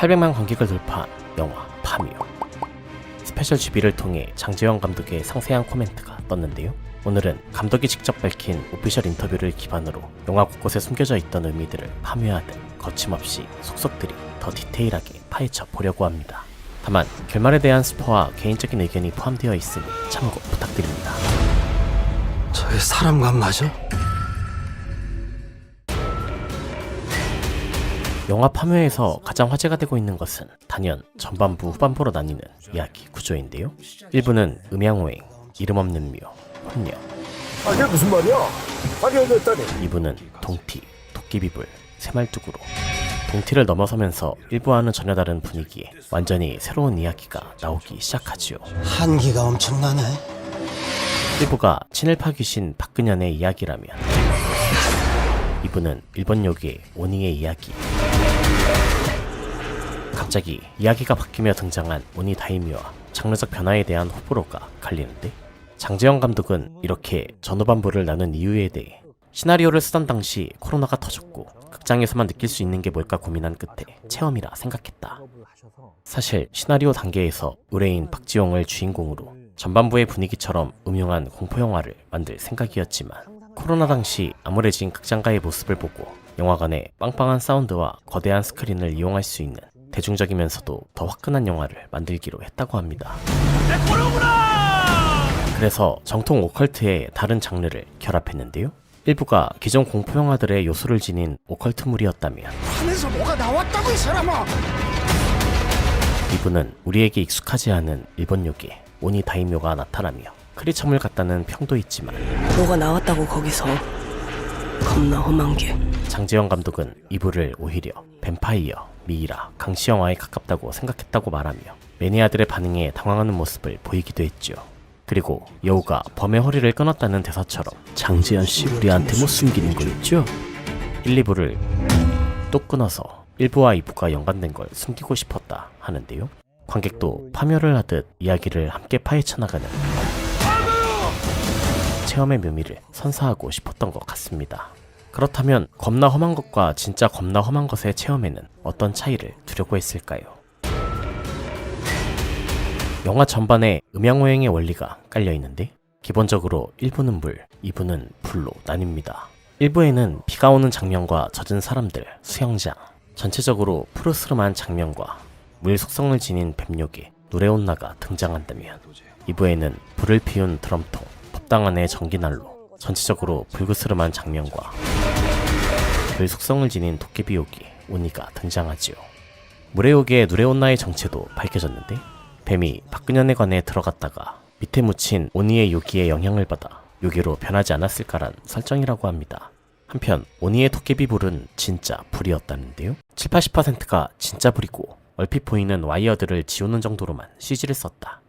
800만 관객을 돌파한 영화 파묘. 스페셜 GB를 통해 장재영 감독의 상세한 코멘트가 떴는데요. 오늘은 감독이 직접 밝힌 오피셜 인터뷰를 기반으로 영화 곳곳에 숨겨져 있던 의미들을 파묘하듯 거침없이 속속들이 더 디테일하게 파헤쳐 보려고 합니다. 다만 결말에 대한 스포와 개인적인 의견이 포함되어 있으니 참고 부탁드립니다. 저게 사람 감 맞아? 영화 파묘에서 가장 화제가 되고 있는 것은 단연 전반부 후반부로 나뉘는 이야기 구조인데요. 1부는 음양오행, 이름 없는 묘, 혼녀 아, 그게 무슨 말이야? 파괴했다니. 2부는 동티, 도끼비불, 새말뚝으로 동티를 넘어서면서 1부와는 전혀 다른 분위기에 완전히 새로운 이야기가 나오기 시작하지요. 한기가 엄청나네. 1부가 친일파 귀신 박근현의 이야기라면 2부는 일본 요괴 오니의 이야기 갑자기 이야기가 바뀌며 등장한 오니 다이미와 장르적 변화에 대한 호불호가 갈리는데 장재영 감독은 이렇게 전후반부를 나눈 이유에 대해 시나리오를 쓰던 당시 코로나가 터졌고 극장에서만 느낄 수 있는 게 뭘까 고민한 끝에 체험이라 생각했다. 사실 시나리오 단계에서 의뢰인 박지용을 주인공으로 전반부의 분위기처럼 음흉한 공포영화를 만들 생각이었지만 코로나 당시 암울해진 극장가의 모습을 보고 영화관에 빵빵한 사운드와 거대한 스크린을 이용할 수 있는 대중적이면서도 더 화끈한 영화를 만들기로 했다고 합니다. 그래서 정통 오컬트의 다른 장르를 결합했는데요. 일부가 기존 공포 영화들의 요소를 지닌 오컬트물이었다면 하늘에서 뭐가 나왔다고 이 사람아. 이분은 우리에게 익숙하지 않은 일본 요괴 오니 다이묘가 나타나며 크리처물 같다는 평도 있지만 뭐가 나왔다고 거기서 겁나 험한 게 장재영 감독은 이부를 오히려 뱀파이어, 미이라, 강시 영화에 가깝다고 생각했다고 말하며 매니아들의 반응에 당황하는 모습을 보이기도 했죠. 그리고 여우가 범의 허리를 끊었다는 대사처럼 장재현 씨 우리한테 못 숨기는 거 있죠? 1, 2부를 또 끊어서 1부와 2부가 연관된 걸 숨기고 싶었다 하는데요. 관객도 파멸을 하듯 이야기를 함께 파헤쳐 나가는 체험의 묘미를 선사하고 싶었던 것 같습니다. 그렇다면 겁나 험한 것과 진짜 겁나 험한 것의 체험에는 어떤 차이를 두려고 했을까요? 영화 전반에 음양오행의 원리가 깔려 있는데 기본적으로 1부는 물, 2부는 불로 나뉩니다. 1부에는 비가 오는 장면과 젖은 사람들, 수영장, 전체적으로 푸르스름한 장면과 물 속성을 지닌 뱀욕의 누레온나가 등장한다면 2부에는 불을 피운 드럼통, 법당 안의 전기난로, 전체적으로 불그스름한 장면과 물 속성을 지닌 도깨비 요기 오니가 등장하지요. 물의 요기의 누레온나의 정체도 밝혀졌는데 뱀이 박근현의 관에 들어갔다가 밑에 묻힌 오니의 요기에 영향을 받아 요기로 변하지 않았을까란 설정이라고 합니다. 한편 오니의 도깨비 불은 진짜 불이었다는데요. 7, 80%가 진짜 불이고 얼핏 보이는 와이어들을 지우는 정도로만 CG를 썼다.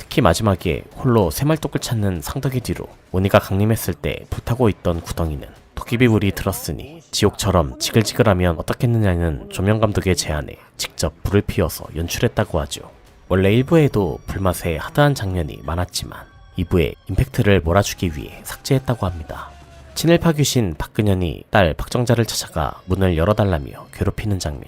특히 마지막에 홀로 새말뚝을 찾는 상덕이 뒤로 오니가 강림했을 때 불타고 있던 구덩이는 도깨비 불이 들었으니 지옥처럼 지글지글하면 어떻겠느냐는 조명 감독의 제안에 직접 불을 피워서 연출했다고 하죠. 원래 1부에도 불맛에 하드한 장면이 많았지만 2부에 임팩트를 몰아주기 위해 삭제했다고 합니다. 친일파 귀신 박근현이 딸 박정자를 찾아가 문을 열어달라며 괴롭히는 장면.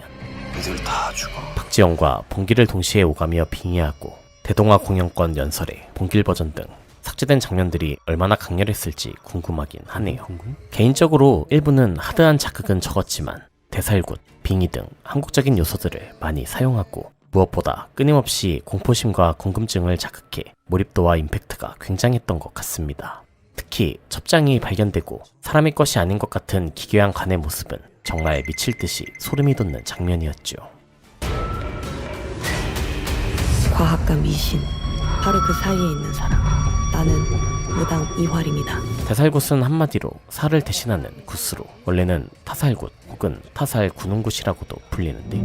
다 죽어. 박지영과 봉기를 동시에 오가며 빙의하고 대동아 공연권 연설에 봉길 버전 등 삭제된 장면들이 얼마나 강렬했을지 궁금하긴 하네요. 개인적으로 일부는 하드한 자극은 적었지만 대살굿, 빙의 등 한국적인 요소들을 많이 사용하고 무엇보다 끊임없이 공포심과 궁금증을 자극해 몰입도와 임팩트가 굉장했던 것 같습니다. 특히 첩장이 발견되고 사람의 것이 아닌 것 같은 기괴한 간의 모습은 정말 미칠 듯이 소름이 돋는 장면이었죠. 과학과 미신 바로 그 사이에 있는 사람. 나는 무당 이활입니다. 대살굿은 한마디로 살을 대신하는 굿으로. 원래는 타살굿 혹은 타살 군웅굿이라고도 불리는데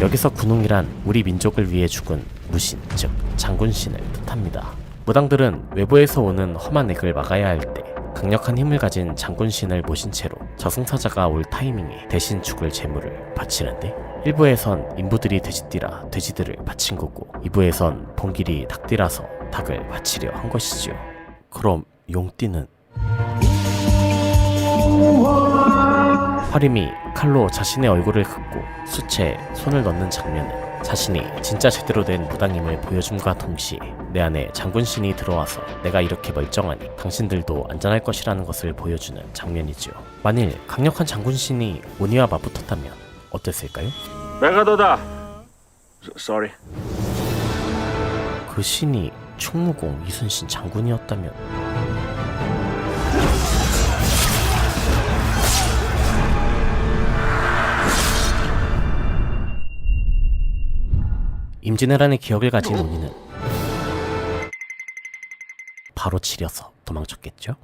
여기서 군웅이란 우리 민족을 위해 죽은 무신 즉 장군신을 뜻합니다. 무당들은 외부에서 오는 험한 액을 막아야 할때 강력한 힘을 가진 장군신을 모신 채로 저승사자가 올 타이밍에 대신 죽을 제물을 바치는데 1부에선 인부들이 돼지띠라 돼지들을 바친 거고 2부에선 봉길이 닭띠라서 닭을 바치려 한 것이지요. 그럼 용띠는 화림이 칼로 자신의 얼굴을 긋고 수채에 손을 넣는 장면은 자신이 진짜 제대로 된 무당임을 보여줌과 동시에 내 안에 장군신이 들어와서 내가 이렇게 멀쩡하니 당신들도 안전할 것이라는 것을 보여주는 장면이지요. 만일 강력한 장군신이 오니와 맞붙었다면 어땠을까요? 메가더다. 쏘리. 그 신이 충무공 이순신 장군이었다면 임진왜란의 기억을 가진 온이는 바로 치려서 도망쳤겠죠?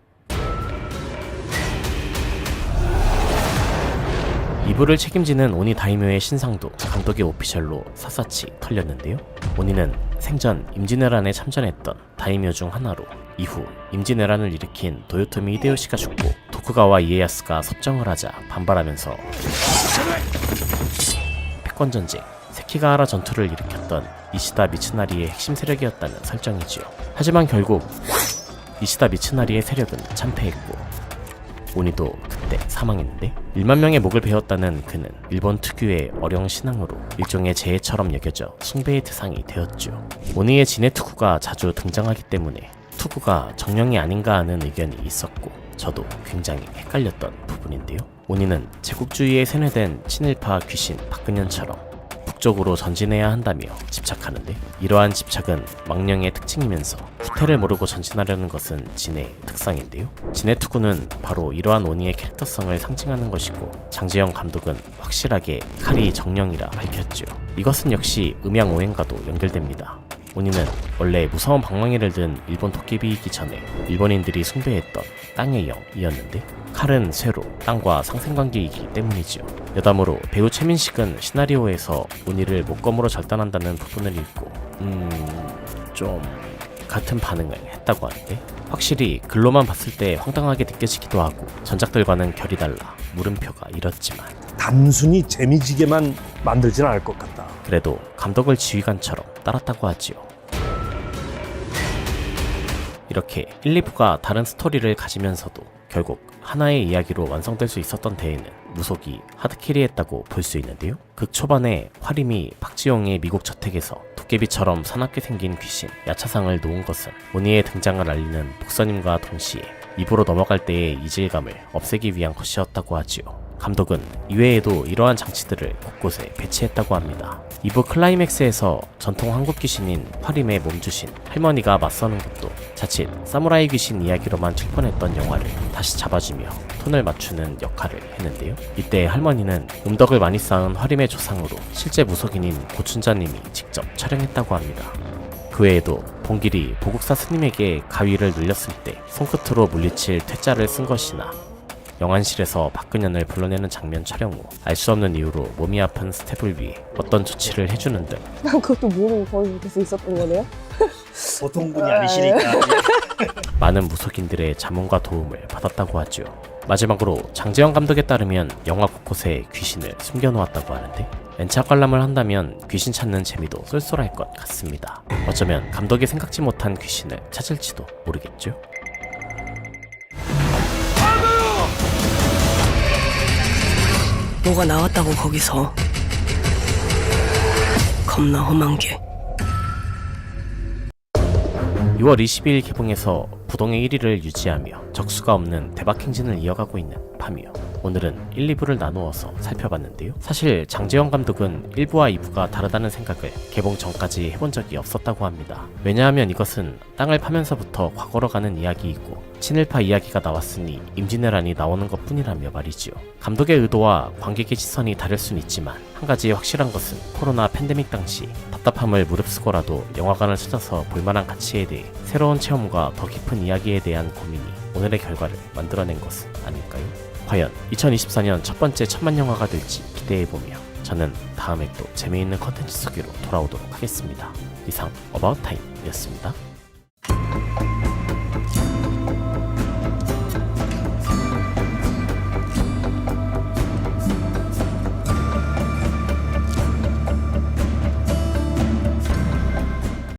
이부를 책임지는 오니 다이묘의 신상도 감독의 오피셜로 샅샅이 털렸는데요. 오니는 생전 임진왜란에 참전했던 다이묘 중 하나로 이후 임진왜란을 일으킨 도요토미 히데요시가 죽고 도쿠가와 이에야스가 섭정을 하자 반발하면서 패권전쟁 세키가하라 전투를 일으켰던 이시다 미츠나리의 핵심 세력이었다는 설정이지요. 하지만 결국 이시다 미츠나리의 세력은 참패했고 오니도 그때 사망했는데 1만 명의 목을 베었다는 그는 일본 특유의 어령 신앙으로 일종의 재해처럼 여겨져 숭배의 대상이 되었죠. 오니의 진해 투구가 자주 등장하기 때문에 투구가 정령이 아닌가 하는 의견이 있었고 저도 굉장히 헷갈렸던 부분인데요. 오니는 제국주의에 세뇌된 친일파 귀신 박근현처럼 북쪽으로 전진해야 한다며 집착하는데 이러한 집착은 망령의 특징이면서 후퇴를 모르고 전진하려는 것은 진의 특성인데요. 진의 투구는 바로 이러한 오니의 캐릭터성을 상징하는 것이고 장지영 감독은 확실하게 칼이 정령이라 밝혔죠. 이것은 역시 음양 오행과도 연결됩니다. 오니는 원래 무서운 방망이를 든 일본 도깨비이기 전에 일본인들이 숭배했던 땅의 영이었는데 칼은 쇠로 땅과 상생관계이기 때문이지요. 여담으로 배우 최민식은 시나리오에서 오니를 목검으로 절단한다는 부분을 읽고 음 좀 같은 반응을 했다고 하는데 확실히 글로만 봤을 때 황당하게 느껴지기도 하고 전작들과는 결이 달라 물음표가 이렇지만 단순히 재미지게만 만들진 않을 것 같다. 그래도 감독을 지휘관처럼 따랐다고 하지요. 이렇게 1, 2부가 다른 스토리를 가지면서도 결국 하나의 이야기로 완성될 수 있었던 대회는 무속이 하드캐리했다고 볼 수 있는데요. 극 초반에 화림이 박지용의 미국 저택에서 도깨비처럼 사납게 생긴 귀신 야차상을 놓은 것은 오니의 등장을 알리는 복선임과 동시에 입으로 넘어갈 때의 이질감을 없애기 위한 것이었다고 하지요. 감독은 이외에도 이러한 장치들을 곳곳에 배치했다고 합니다. 2부 클라이맥스에서 전통 한국 귀신인 화림의 몸주신 할머니가 맞서는 것도 자칫 사무라이 귀신 이야기로만 출판했던 영화를 다시 잡아주며 톤을 맞추는 역할을 했는데요. 이때 할머니는 음덕을 많이 쌓은 화림의 조상으로 실제 무속인인 고춘자님이 직접 촬영했다고 합니다. 그 외에도 봉길이 보국사 스님에게 가위를 눌렸을 때 손끝으로 물리칠 퇴짜를 쓴 것이나 영안실에서 박근현을 불러내는 장면 촬영 후 알 수 없는 이유로 몸이 아픈 스텝을 위해 어떤 조치를 해주는 등 난 그것도 모르고 거기 계속 있었던 거네요? 보통 분이 아니시니까 많은 무속인들의 자문과 도움을 받았다고 하죠. 마지막으로 장재영 감독에 따르면 영화 곳곳에 귀신을 숨겨놓았다고 하는데 엔차 관람을 한다면 귀신 찾는 재미도 쏠쏠할 것 같습니다. 어쩌면 감독이 생각지 못한 귀신을 찾을지도 모르겠죠. 뭐가 나왔다고 거기서 겁나 험한 게 6월 22일 개봉해서 부동의 1위를 유지하며 적수가 없는 대박 행진을 이어가고 있는 파미요. 오늘은 1, 2부를 나누어서 살펴봤는데요. 사실 장재영 감독은 1부와 2부가 다르다는 생각을 개봉 전까지 해본 적이 없었다고 합니다. 왜냐하면 이것은 땅을 파면서부터 과거로 가는 이야기이고 친일파 이야기가 나왔으니 임진왜란이 나오는 것 뿐이라며 말이지요. 감독의 의도와 관객의 시선이 다를 순 있지만 한 가지 확실한 것은 코로나 팬데믹 당시 답답함을 무릅쓰고라도 영화관을 찾아서 볼만한 가치에 대해 새로운 체험과 더 깊은 이야기에 대한 고민이 오늘의 결과를 만들어낸 것은 아닐까요? 과연 2024년 첫 번째 천만 영화가 될지 기대해보며 저는 다음에 또 재미있는 컨텐츠 소개로 돌아오도록 하겠습니다. 이상 어바웃타임이었습니다.